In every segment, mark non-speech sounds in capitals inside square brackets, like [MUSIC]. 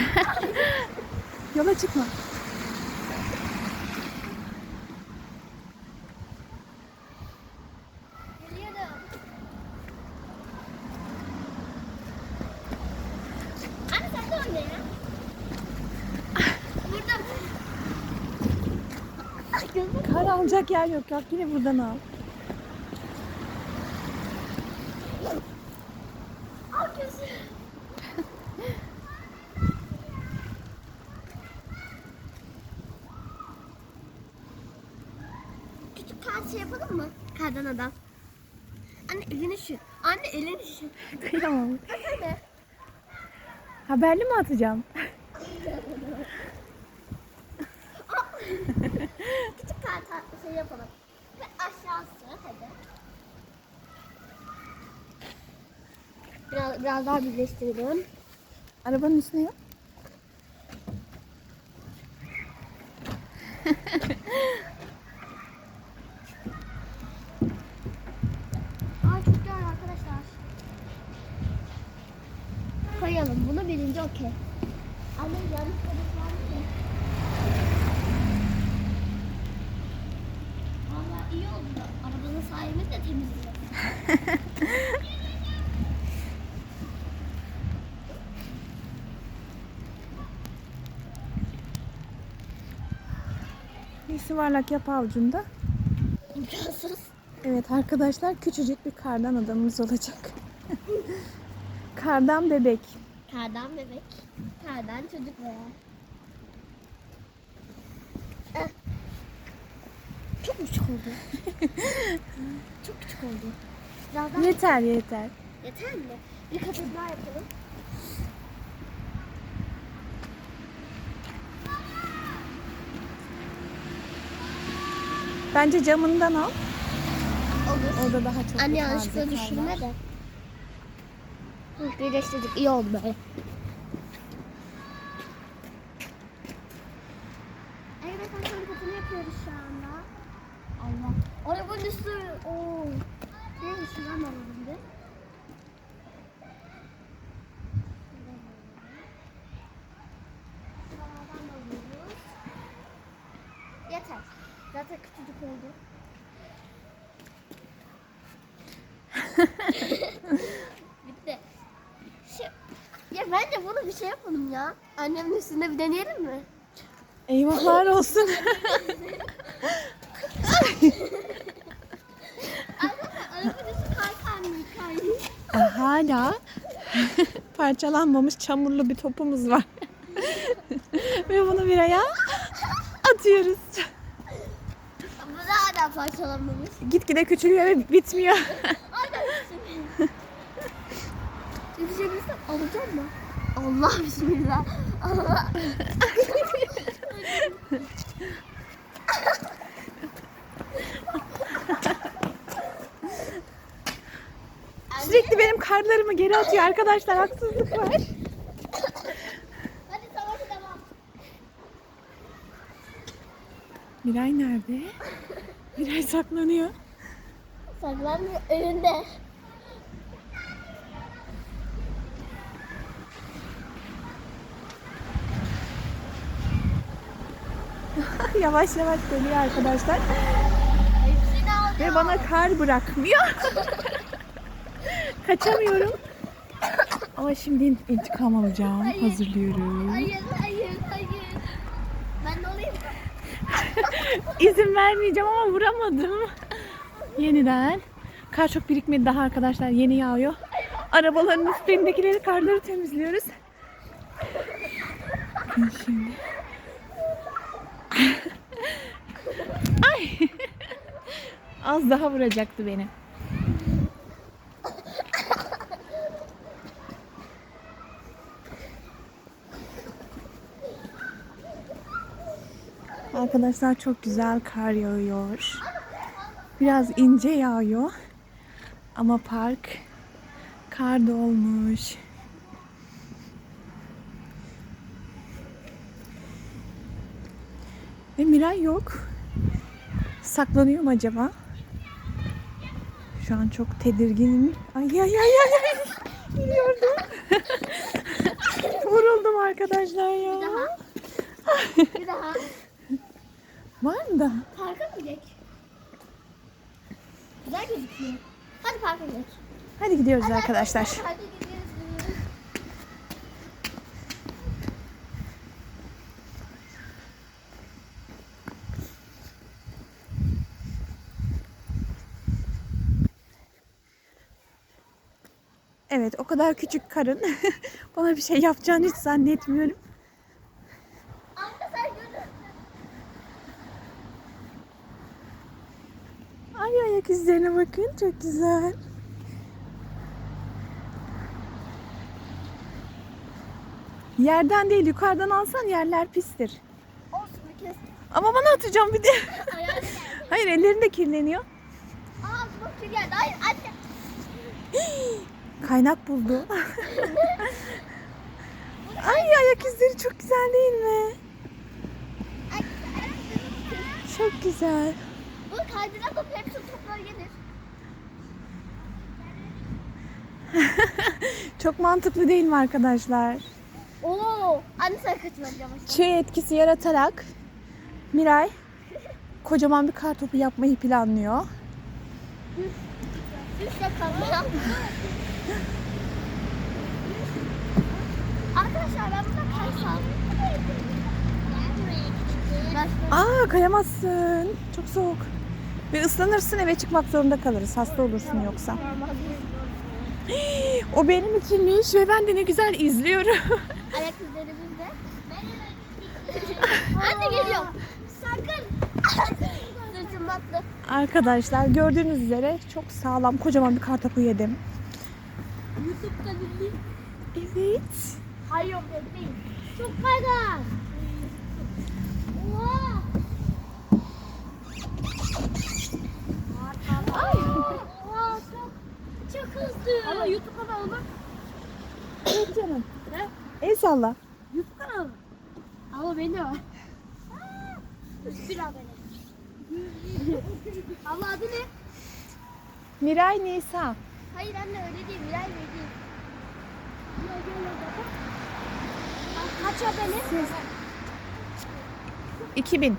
[LAUGHS] Yola çıkma. Kar alacak yer yok. Yok yine buradan. Al Küçük kağıt şey yapalım mı? Kardan adam. Anne elini şu. Anne elini şu. Kıyamam. Haberli mi atacağım? Küçük kağıt şey yapalım. Ve aşağısı hadi. Biraz, biraz daha birleştirelim. Arabanın üstüne yap. Ay çok güzel arkadaşlar. Koyalım bunu birinci okey. Anne yanlış var mı? Valla iyi oldu. Arabanın sahibimiz de temizliyor. Bir yuvarlak yap avucunda. İmkansız. Evet arkadaşlar küçücük bir kardan adamımız olacak. [LAUGHS] kardan bebek. Kardan bebek. Kardan çocuk veya. Eh. Çok küçük oldu. [LAUGHS] Çok küçük oldu. Biraz daha Yeter yeter. yeter mi? Bir kat daha yapalım. Bence camından al. Olur. Orada daha çok Anne bir yanlışlıkla kar düşürme de. Birleştirdik. iyi oldu böyle. Evet arkadaşlar yapıyoruz şu anda. Allah. Arabanın üstü. Oo. Neymiş. Yeter. Zaten küçücük oldu. [LAUGHS] Bence bunu bir şey yapalım ya. Annemin üstünde bir deneyelim mi? Eyvahlar olsun. [LAUGHS] E, Hala [LAUGHS] parçalanmamış çamurlu bir topumuz var. [LAUGHS] Ve bunu bir ayağa atıyoruz. Bu da hala parçalanmamış. Gitgide küçülüyor ve bitmiyor. Aynen Düşebilirsem alacağım mı? Allah bismillah. Allah. Sürekli benim karlarımı geri atıyor arkadaşlar. Haksızlık var. Hadi. Miray nerede? Miray saklanıyor. Saklanmıyor önünde. [LAUGHS] yavaş yavaş geliyor arkadaşlar. Ve bana kar bırakmıyor. [LAUGHS] Kaçamıyorum. Ama şimdi intikam alacağım. Hazırlıyorum. Hayır hayır hayır. Ben de olayım. [LAUGHS] İzin vermeyeceğim ama vuramadım. Yeniden. Kar çok birikmedi daha arkadaşlar. Yeni yağıyor. Arabaların üstündekileri karları temizliyoruz. Şimdi. Ay. Az daha vuracaktı beni. Arkadaşlar çok güzel kar yağıyor. Biraz ince yağıyor. Ama park kar dolmuş. Ve Miray yok. Saklanıyor mu acaba? Şu an çok tedirginim. Ay ay ay ay. Biliyordum. [LAUGHS] Vuruldum arkadaşlar Bir ya. daha. Bir daha. Var mı daha? Parka mı gidelim? Güzel gözüküyor. Hadi parka gidelim. Hadi gidiyoruz arkadaşlar. Hadi gidiyoruz. Evet o kadar küçük karın. [LAUGHS] Bana bir şey yapacağını hiç zannetmiyorum. Ay ayak izlerine bakın çok güzel. Yerden değil yukarıdan alsan yerler pistir. Olsun bir kez. Ama bana atacağım bir de. [LAUGHS] Hayır ellerin de kirleniyor. Aa bak şu geldi. Hayır anne. [LAUGHS] Kaynak buldu. Ay ayak izleri çok güzel değil mi? Çok güzel. Bu kaydırak da hepsi toplar gelir. Çok mantıklı değil mi arkadaşlar? Oo, anne sen kaçıracağım. Çığ etkisi yaratarak Miray kocaman bir kar topu yapmayı planlıyor. Üst yakalım. Arkadaşlar ben burada Aa kayamazsın. Çok soğuk. Ve ıslanırsın eve çıkmak zorunda kalırız. Hasta olursun yoksa. [GASPS] O benim içinmiş ve ben de ne güzel izliyorum. [LAUGHS] Ayak izlerimiz de. Anne geliyor. Sakın. Arkadaşlar gördüğünüz üzere çok sağlam kocaman bir kartopu yedim. YouTube kanalı. Evet. Hayır değil. Çok fayda. Oha. Ay. Oha çok çok hızlı. Ama YouTube kanalı mı? Evet canım. Ne? El salla. YouTube kanalı. Ama benim de var. Bir abone. Abla adı ne? Miray Nisa. Hayır anne öyle değil. Miray Bey değil. Kaç abone? 2000.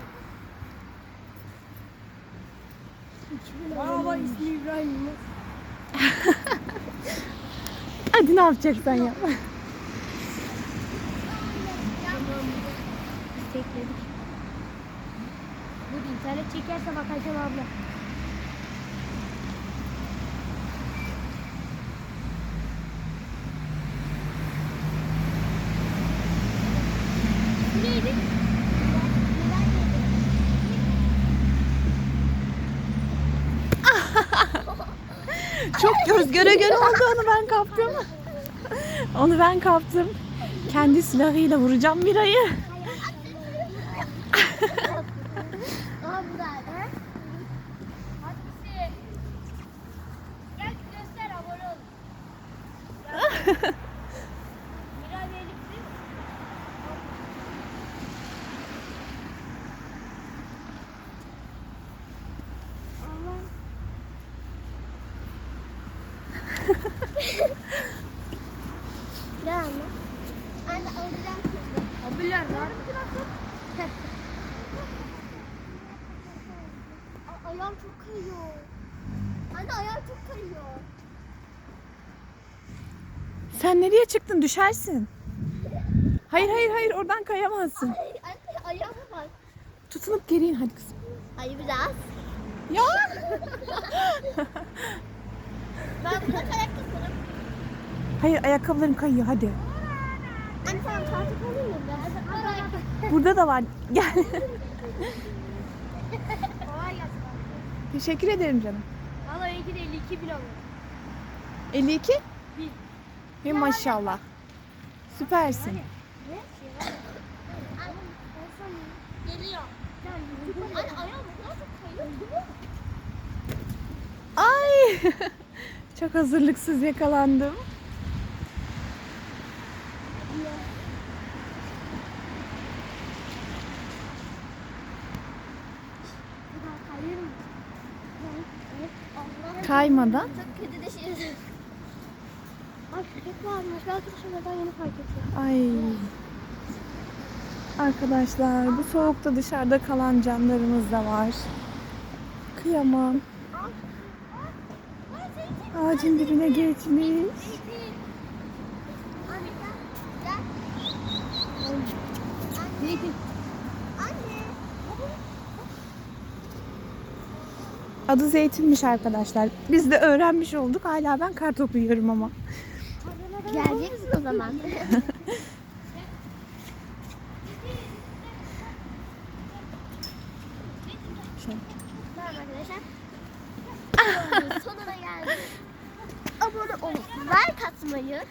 Baba ismi İbrahim. [LAUGHS] Hadi ne yapacaksan yap. Tekledik. Bu internet çekerse bakacağım abla. Çok göz göre göre oldu onu ben kaptım. Onu ben kaptım. Kendi silahıyla vuracağım Miray'ı. Aha bu da. He? Hadi bizi. Gel göster abone ol. Miray Beylik değil mi? Allah. Ne anne? Anne alacağım kızı. Abiler var. A- ayağım çok kayıyor. Anne ayağım çok kayıyor. Sen nereye çıktın? Düşersin. Hayır hayır hayır oradan kayamazsın. Ay, anne ayağıma bak. Tutunup geri in hadi kızım. Hayır biraz. Ya. [LAUGHS] Ben burada kayak yaparım. Hayır ayakkabıların kayıyor hadi. Anne sen mı? Ben Burada da var. Gel. Kolay gelsin. Teşekkür ederim canım. Valla ilgili 52 bin alıyor. 52? Bin. Ve maşallah. Süpersin. Geliyor. Anne ayağım kayıyor. Ay. [LAUGHS] Çok hazırlıksız yakalandım. Kayıyor mu? Allah. Kaymadan. Çok kötü düşüyorsun. Ay köpek varmış. Belki dışarıdan yeni fark ettim. Ay. Arkadaşlar bu soğukta dışarıda kalan canlarımız da var. Kıyamam. Ağacın dibine geçmiş. Anne gel. Gel. Anne. Anne. Adı Zeytin'miş arkadaşlar. Biz de öğrenmiş olduk. Hala ben kar topu yiyorum ama. Gelecek misin o zaman? Abone olup like atmayı